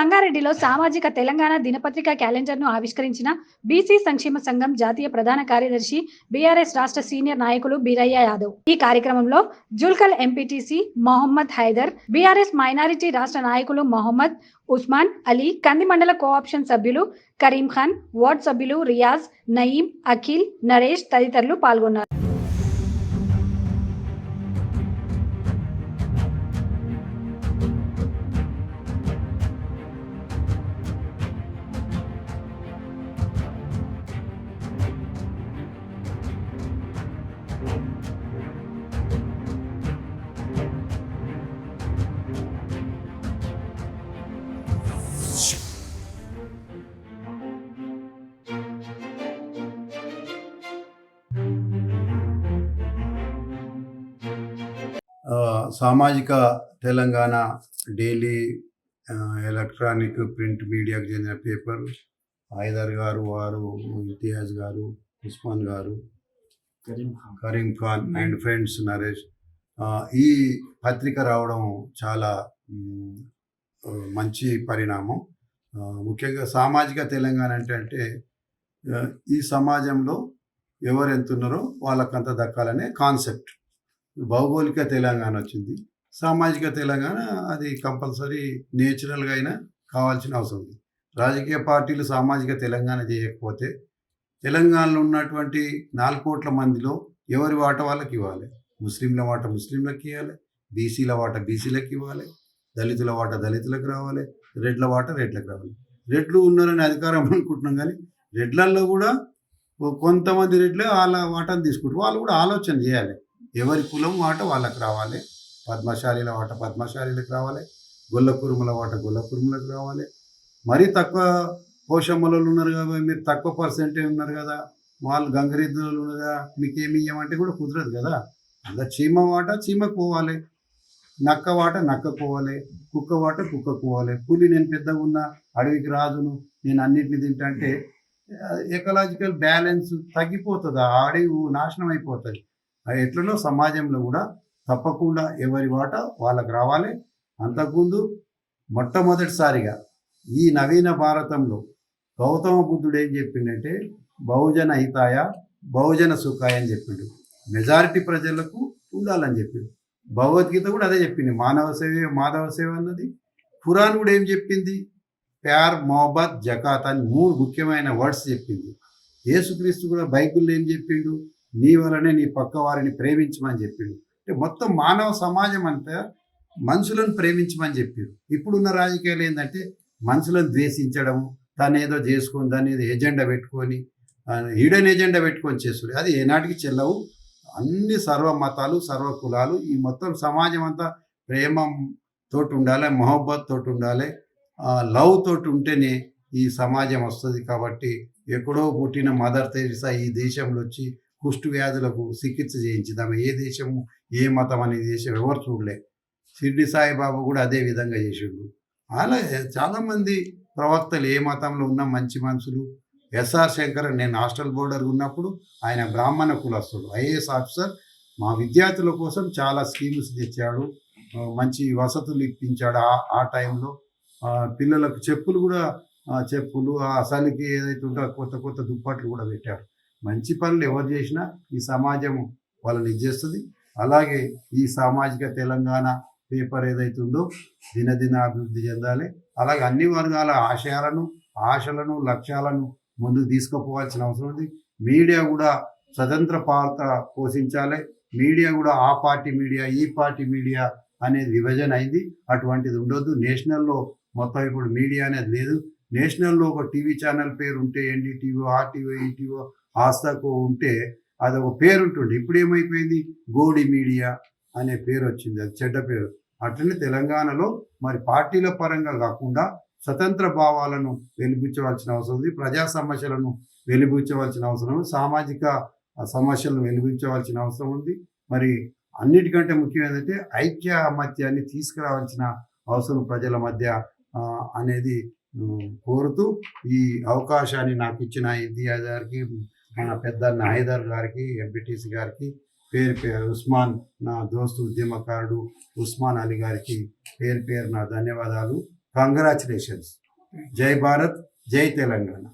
సంగారెడ్డిలో సామాజిక తెలంగాణ దినపత్రిక క్యాలెండర్ను ఆవిష్కరించిన బీసీ సంక్షేమ సంఘం జాతీయ ప్రధాన కార్యదర్శి బీఆర్ఎస్ రాష్ట్ర సీనియర్ నాయకులు బీరయ్య యాదవ్. ఈ కార్యక్రమంలో Julkal MPTC Mohammed Haider BRS minority రాష్ట్ర నాయకులు మొహమ్మద్ ఉస్మాన్ అలీ కంది మండల కోఆప్షన్ సభ్యులు కరీం ఖాన్ వార్డ్ సభ్యులు రియాజ్ నయీం అఖిల్ నరేష్ తదితరులు పాల్గొన్నారు. సామాజిక తెలంగాణ డైలీ ఎలక్ట్రానిక్ ప్రింట్ మీడియాకు చెందిన పేపర్. హైదర్ గారు వారు ఇంతియాజ్ గారు ఉస్మాన్ గారు Karim Khan. And friends Naresh. ఈ పత్రిక రావడం చాలా మంచి పరిణామం. ముఖ్యంగా సామాజిక తెలంగాణ అంటే అంటే ఈ సమాజంలో ఎవరు ఎంత ఉన్నారో వాళ్ళకంత దక్కాలనే కాన్సెప్ట్. భౌగోళిక తెలంగాణ వచ్చింది. సామాజిక తెలంగాణ అది కంపల్సరీ నేచురల్గా అయినా కావాల్సిన అవసరం ఉంది. రాజకీయ పార్టీలు సామాజిక తెలంగాణ చేయకపోతే తెలంగాణలో ఉన్నటువంటి నాలుగు కోట్ల మందిలో ఎవరి వాట వాళ్ళకి ఇవ్వాలి? ముస్లింల వాట ముస్లింలకు ఇవ్వాలి? బీసీల వాట బీసీలకు ఇవ్వాలి? దళితుల వాట దళితులకు రావాలి? రెడ్ల వాట రెడ్లకు రావాలి? రెడ్లు ఉన్నారని అధికారం అనుకుంటున్నాం కానీ రెడ్లల్లో కూడా కొంతమంది రెడ్లే వాళ్ళ వాటాను తీసుకుంటారు. వాళ్ళు కూడా ఆలోచన చేయాలి. ఎవరి కులం వాట వాళ్ళకి రావాలి. పద్మశాలీల వాట పద్మశాలీలకు రావాలి. గొల్ల కురుముల వాట గొల్ల కురుములకు రావాలి. మరీ తక్కువ పోషమ్మలు ఉన్నారు కదా మీరు తక్కువ పర్సెంటేజ్ ఉన్నారు కదా. వాళ్ళు గంగరీద్దులు ఉన్నారు కదా మీకేమి ఇవ్వమంటే కూడా కుదరదు కదా. అలా చీమ వాట చీమకు పోవాలి. నక్క వాట నక్కకు పోవాలి. కుక్క వాట కుక్క పోవాలి. పులి నేను పెద్దగా ఉన్న అడవికి రాజును నేను అన్నిటిని తింటా అంటే ఎకలాజికల్ బ్యాలెన్స్ తగ్గిపోతుంది. ఆ అడవి నాశనం అయిపోతుంది. ఎట్లనో సమాజంలో కూడా తప్పకుండా ఎవరి వాట వాళ్ళకి రావాలి. అంతకుముందు మొట్టమొదటిసారిగా ఈ నవీన భారతంలో గౌతమ బుద్ధుడు ఏం చెప్పిండంటే బహుజన హితాయ బహుజన సుఖాయ అని చెప్పిండు. మెజారిటీ ప్రజలకు ఉండాలని చెప్పిండు. భగవద్గీత కూడా అదే చెప్పింది. మానవ సేవ మాధవ సేవ అన్నది. పురాణ్ కూడా ఏం చెప్పింది? ప్యార్ మొహబత్ జకాత్ అని మూడు ముఖ్యమైన వర్డ్స్ చెప్పింది. యేసుక్రీస్తు కూడా బైబిల్లో ఏం చెప్పిండు? నీ వలనే నీ పక్క వారిని ప్రేమించమని చెప్పిండు అంటే మొత్తం మానవ సమాజం అంతా మనుషులను ప్రేమించమని చెప్పారు. ఇప్పుడున్న రాజకీయాలు ఏంటంటే మనుషులను ద్వేషించడం తను ఏదో చేసుకొని దాన్ని ఏదో ఎజెండా పెట్టుకొని హిడెన్ ఎజెండా పెట్టుకొని చేస్తుంది అది ఏనాటికి చెల్లవు. అన్ని సర్వ మతాలు సర్వ కులాలు ఈ మొత్తం సమాజం అంతా ప్రేమ తోటి ఉండాలి మొహబ్బత్ తోటి ఉండాలి లవ్ తోటి ఉంటేనే ఈ సమాజం వస్తుంది. కాబట్టి ఎక్కడో పుట్టిన మదర్ తెరిసా ఈ దేశంలో వచ్చి కుష్టు వ్యాధులకు చికిత్స చేయించింది ఆమె ఏ దేశము ఏ మతం అనే దేశం ఎవరు చూడలే. షిర్డి సాయిబాబా కూడా అదే విధంగా చేసిండు. అలా చాలామంది ప్రవక్తలు ఏ మతంలో ఉన్న మంచి మనుషులు ఎస్ఆర్ శంకర్ నేను హాస్టల్ బోర్డర్ ఉన్నప్పుడు ఆయన బ్రాహ్మణ కులస్తుడు ఐఏఎస్ ఆఫీసర్ మా విద్యార్థుల కోసం చాలా స్కీమ్స్ తెచ్చాడు మంచి వసతులు ఇప్పించాడు ఆ ఆ టైంలో. పిల్లలకు చెప్పులు కూడా చెప్పులు ఆ చలికి ఏదైతే ఉంటారో కొత్త కొత్త దుప్పట్లు కూడా పెట్టారు. మంచి పనులు ఎవరు చేసినా ఈ సమాజం వాళ్ళని ఇచ్చేస్తుంది అలాగే ఈ సామాజిక తెలంగాణ పేపర్ ఏదైతే ఉందో దినదిన అభివృద్ధి చెందాలి. అలాగే అన్ని వర్గాల ఆశయాలను ఆశలను లక్ష్యాలను ముందుకు తీసుకుపోవాల్సిన అవసరం ఉంది. మీడియా కూడా స్వతంత్ర పాత్ర పోషించాలి. మీడియా కూడా ఆ పార్టీ మీడియా ఈ పార్టీ మీడియా అనేది విభజన అయింది. అటువంటిది ఉండొద్దు. నేషనల్లో మొత్తం ఇప్పుడు మీడియా అనేది లేదు. నేషనల్లో ఒక టీవీ ఛానల్ పేరు ఉంటే ఎన్డీటీవీ ఆర్టీవీ ఈటీవో ఆస్తాకో ఉంటే అది ఒక పేరు ఉంటుండే ఇప్పుడు ఏమైపోయింది గోడి మీడియా అనే పేరు వచ్చింది అది చెడ్డ పేరు. అట్లనే తెలంగాణలో మరి పార్టీల పరంగా కాకుండా స్వతంత్ర భావాలను వెలిపించవలసిన అవసరం ఉంది. ప్రజా సమస్యలను వెలిపించవలసిన అవసరం ఉంది. సామాజిక సమస్యలను వెలిపించవలసిన అవసరం ఉంది. మరి అన్నిటికంటే ముఖ్యం ఏంటంటే ఐక్యమత్యాన్ని తీసుకురావాల్సిన అవసరం ప్రజల మధ్య అనేది కోరుతూ ఈ అవకాశాన్ని నాకు ఇచ్చిన ఇంతియాజ్ గారికి పెద్దన్న హైదర్ గారికి ఎంపీటీసీ గారికి పేరు పేరు ఉస్మాన్ నా దోస్తు ఉద్యమకారుడు ఉస్మాన్ అలీ గారికి పేరు పేరు నా ధన్యవాదాలు. కంగ్రాచులేషన్స్ జై భారత్ జై తెలంగాణ.